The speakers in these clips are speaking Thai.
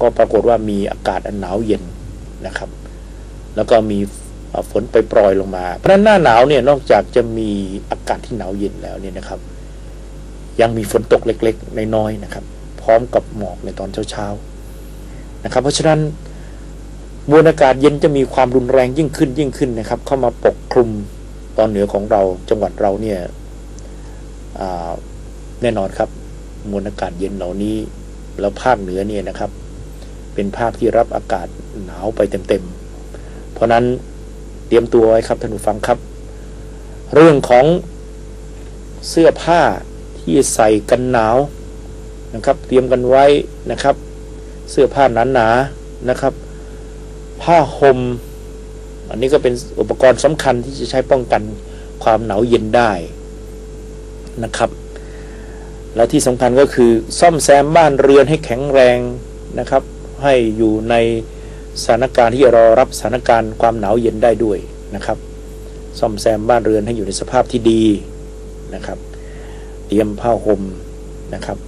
ก็ปรากฏว่ามีอากาศอันหนาวเย็นนะครับ แล้วก็มีฝนไปปล่อยลงมา เพราะนั้นหน้าหนาวเนี่ยนอกจากจะมีอากาศที่หนาวเย็นแล้วเนี่ยนะครับ ยังมีฝนตกเล็กๆน้อยๆนะครับ พร้อมกับหมอกในตอนเช้าๆนะครับ เพราะฉะนั้นมวลอากาศเย็นจะมีความรุนแรงยิ่งขึ้นยิ่งขึ้นนะครับ เข้ามาปกคลุมตอนเหนือของเราจังหวัดเราเนี่ยแน่นอนครับมวลอากาศเย็นเหล่านี้แล้วภาคเหนือเนี่ยนะครับ เป็นภาคที่รับอากาศหนาวไปเต็มๆ เพราะนั้นเตรียมตัวไว้ครับท่านผู้ฟังครับ เรื่องของเสื้อผ้าที่ใส่กันหนาวนะครับ เตรียมกันไว้นะครับ เสื้อผ้าหนาๆนะครับ ผ้าห่มอันนี้ก็เป็นอุปกรณ์สำคัญที่จะใช้ป้องกันความหนาวเย็นได้นะครับและที่สำคัญก็คือซ่อมแซมบ้านเรือนให้แข็งแรงนะครับ ให้อยู่ในสถานการณ์ที่รอรับสถานการณ์ความหนาวเย็นได้ด้วยนะครับ ซ่อมแซมบ้านเรือนให้อยู่ในสภาพที่ดีนะครับ เตรียมผ้าห่มนะครับ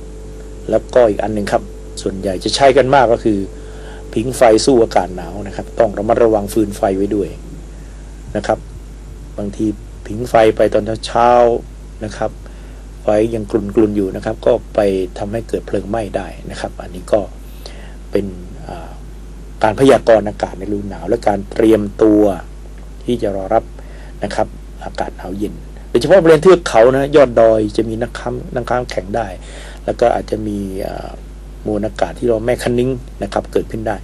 แล้วก็อีกอันหนึ่งครับ ส่วนใหญ่จะใช้กันมากก็คือ ผิงไฟสู้อากาศหนาวนะครับ ต้องระมัดระวังฟืนไฟไว้ด้วยนะครับ บางทีผิงไฟไปตอนเช้านะครับไฟยังกลุ่นๆอยู่นะครับ ก็ไปทำให้เกิดเพลิงไหม้ได้นะครับ อันนี้ก็ เป็นการพยากรณ์อากาศในฤดูหนาว และการเตรียมตัวที่จะรอรับนะครับ อากาศหนาวเย็นโดยเฉพาะบริเวณเทือกเขานะยอดดอยจะมีน้ำค้ำน้ำค้างแข็งได้ แล้วก็อาจจะมีมวลอากาศที่เราแม่คันนิ้งนะครับ เกิดขึ้นได้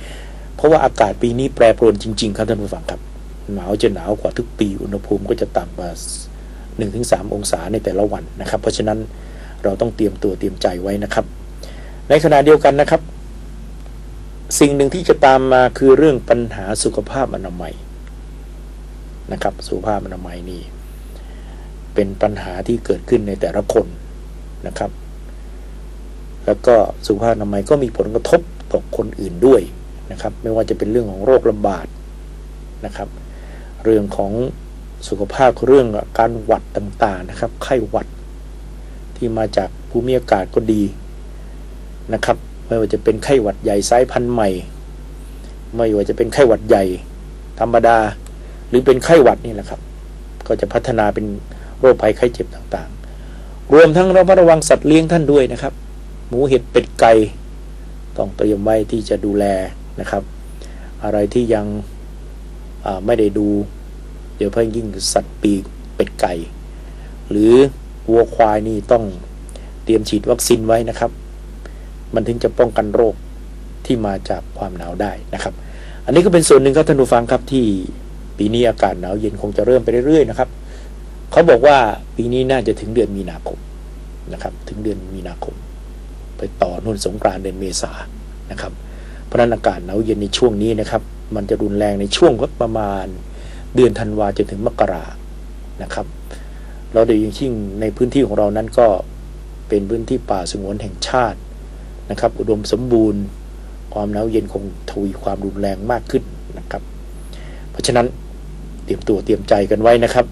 เพราะว่าอากาศปีนี้แปรปรวนจริง ๆ ครับท่านผู้ฟังครับ หนาวจะหนาวกว่าทุกปีอุณหภูมิก็จะต่ำกว่า1-3 องศาในแต่ละวันนะครับ เพราะฉะนั้นเราต้องเตรียมตัวเตรียมใจไว้นะครับ ในขณะเดียวกันนะครับ สิ่งหนึ่งที่จะตามมาคือเรื่องปัญหาสุขภาพอนามัยนะครับ สุขภาพอนามัยนี่เป็นปัญหาที่เกิดขึ้นในแต่ละคนนะครับ แล้วก็สุขภาพอนามัยก็มีผลกระทบต่อคนอื่นด้วยนะครับ ไม่ว่าจะเป็นเรื่องของโรคระบาดนะครับ เรื่องของสุขภาพเรื่องการหวัดต่างๆนะครับ ไข้หวัดที่มาจากภูมิอากาศก็ดีนะครับ ไม่ว่าจะเป็นไข้หวัดใหญ่สายพันธุ์ใหม่ ไม่ว่าจะเป็นไข้หวัดใหญ่ ธรรมดา หรือเป็นไข้หวัดนี่แหละครับ ก็จะพัฒนาเป็นโรคภัยไข้เจ็บต่างๆ รวมทั้งเราระวังสัตว์เลี้ยงท่านด้วยนะครับ หมูเห็ดเป็ดไก่ต้องเตรียมไว้ที่จะดูแลนะครับ อะไรที่ยังไม่ได้ดู เดี๋ยวเพิ่งยิ่งสัตว์ปีกเป็ดไก่ หรือวัวควายนี่ต้องเตรียมฉีดวัคซีนไว้นะครับ มันถึงจะป้องกันโรคที่มาจากความหนาวได้นะครับ อันนี้ก็เป็นส่วนหนึ่งครับท่านผู้ฟังครับที่ปีนี้อากาศหนาวเย็นคงจะเริ่มไปเรื่อยๆนะครับเขาบอกว่าปีนี้น่าจะถึงเดือนมีนาคมนะครับ ถึงเดือนมีนาคม ไปต่อนุ่นสงกรานต์เดือนเมษานะครับ เพราะนั้นอากาศหนาวเย็นในช่วงนี้นะครับ มันจะรุนแรงในช่วงประมาณเดือนธันวาจนถึงมกรานะครับเราโดยยิ่งในพื้นที่ของเรานั้นก็เป็นพื้นที่ป่าสงวนแห่งชาติ นะครับ อุดมสมบูรณ์ ความหนาวเย็นคงทวีความรุนแรงมากขึ้นนะครับ เพราะฉะนั้นเตรียมตัวเตรียมใจกันไว้นะครับ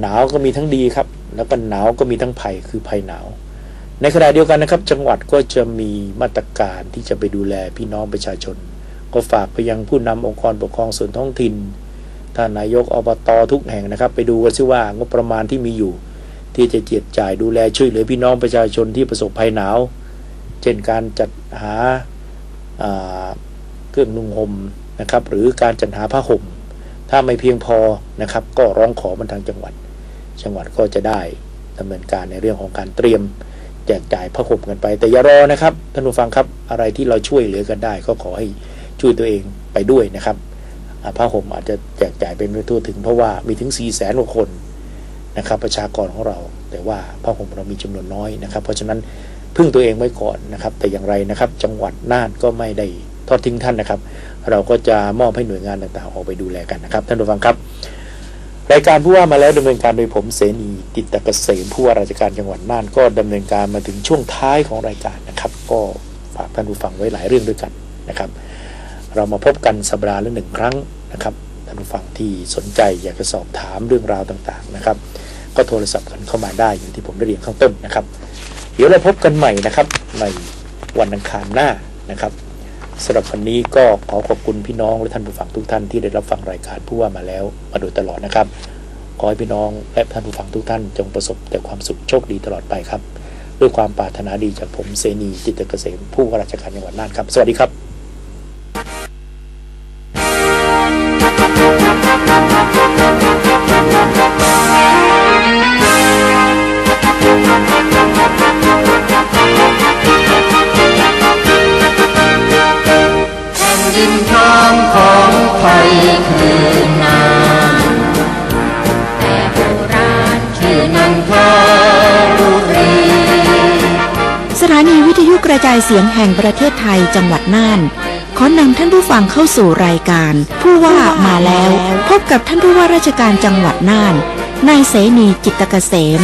หนาวก็มีทั้งดีครับ แล้วก็หนาวก็มีทั้งภัยคือภัยหนาว ในขณะเดียวกันนะครับ จังหวัดก็จะมีมาตรการที่จะไปดูแลพี่น้องประชาชน ก็ฝากไปยังผู้นำองค์กรปกครองส่วนท้องถิ่นท่านนายกอบตทุกแห่งนะครับ ไปดูกันซิว่างบประมาณที่มีอยู่ ที่จะเจียดจ่ายดูแลช่วยเหลือพี่น้องประชาชนที่ประสบภัยหนาว เช่นการจัดหาเครื่องนุ่งห่มนะครับ หรือการจัดหาผ้าห่ม ถ้าไม่เพียงพอนะครับ ก็ร้องขอมันทางจังหวัด จังหวัดก็จะได้ดำเนินการในเรื่องของการเตรียมแจกจ่ายผ้าห่มกันไป แต่อย่ารอนะครับท่านผู้ฟังครับอะไรที่เราช่วยเหลือกันได้ ก็ขอให้ช่วยตัวเองไปด้วยนะครับผ้าห่มอาจจะแจกจ่ายเป็นไม่ทั่วถึงเพราะว่ามีถึง4ี่แสนกว่าคนนะครับ ประชากรของเรา แต่ว่าผ้าห่มเรามีจำนวนน้อยนะครับ เพราะฉะนั้น พึ่งตัวเองไว้ก่อนนะครับ แต่อย่างไรนะครับ จังหวัดน่านก็ไม่ได้ทอดทิ้งท่านนะครับ เราก็จะมอบให้หน่วยงานต่างๆออกไปดูแลกันนะครับ ท่านผู้ฟังครับ รายการผู้ว่ามาแล้วดำเนินการโดยผมเสนีติตเกษมผู้ว่าราชการจังหวัดน่านก็ดำเนินการมาถึงช่วงท้ายของรายการนะครับ ก็ฝากท่านผู้ฟังไว้หลายเรื่องด้วยกันนะครับ เรามาพบกันสัปดาห์ละหนึ่งครั้งนะครับท่านผู้ฟังที่สนใจอยากจะสอบถามเรื่องราวต่างๆนะครับ ก็โทรศัพท์กันเข้ามาได้อย่างที่ผมได้เรียนข้างต้นนะครับ เดี๋ยวเราพบกันใหม่นะครับ ในวันอังคารหน้านะครับสำหรับวันนี้ก็ขอขอบคุณพี่น้องและท่านผู้ฟังทุกท่านที่ได้รับฟังรายการผู้ว่ามาแล้วมาโดยตลอดนะครับขอให้พี่น้องและท่านผู้ฟังทุกท่านจงประสบแต่ความสุขโชคดีตลอดไปครับ ด้วยความปรารถนาดีจากผมเซนีจิตเกษมผู้ว่าราชการจังหวัดน่านครับ สวัสดีครับ สถานีวิทยุกระจายเสียงแห่งประเทศไทยจังหวัดน่าน ขอนำท่านผู้ฟังเข้าสู่รายการ ผู้ว่ามาแล้ว พบกับท่านผู้ว่าราชการจังหวัดน่านนายเสนีจิตรเกษม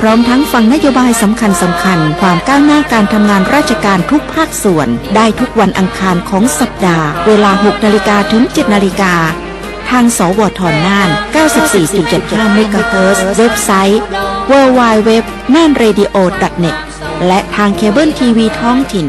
พร้อมทั้งฟังนโยบายสำคัญสำคัญ ความก้าวหน้าการทำงานราชการทุกภาคส่วน ได้ทุกวันอังคารของสัปดาห์ เวลา 6 นาฬิกาถึง 7 นาฬิกา ทางสวทน่าน 94.75 เมกะเฮิรตซ์เว็บไซต์ www.nanradio.net และทางเคเบิลทีวีท้องถิ่น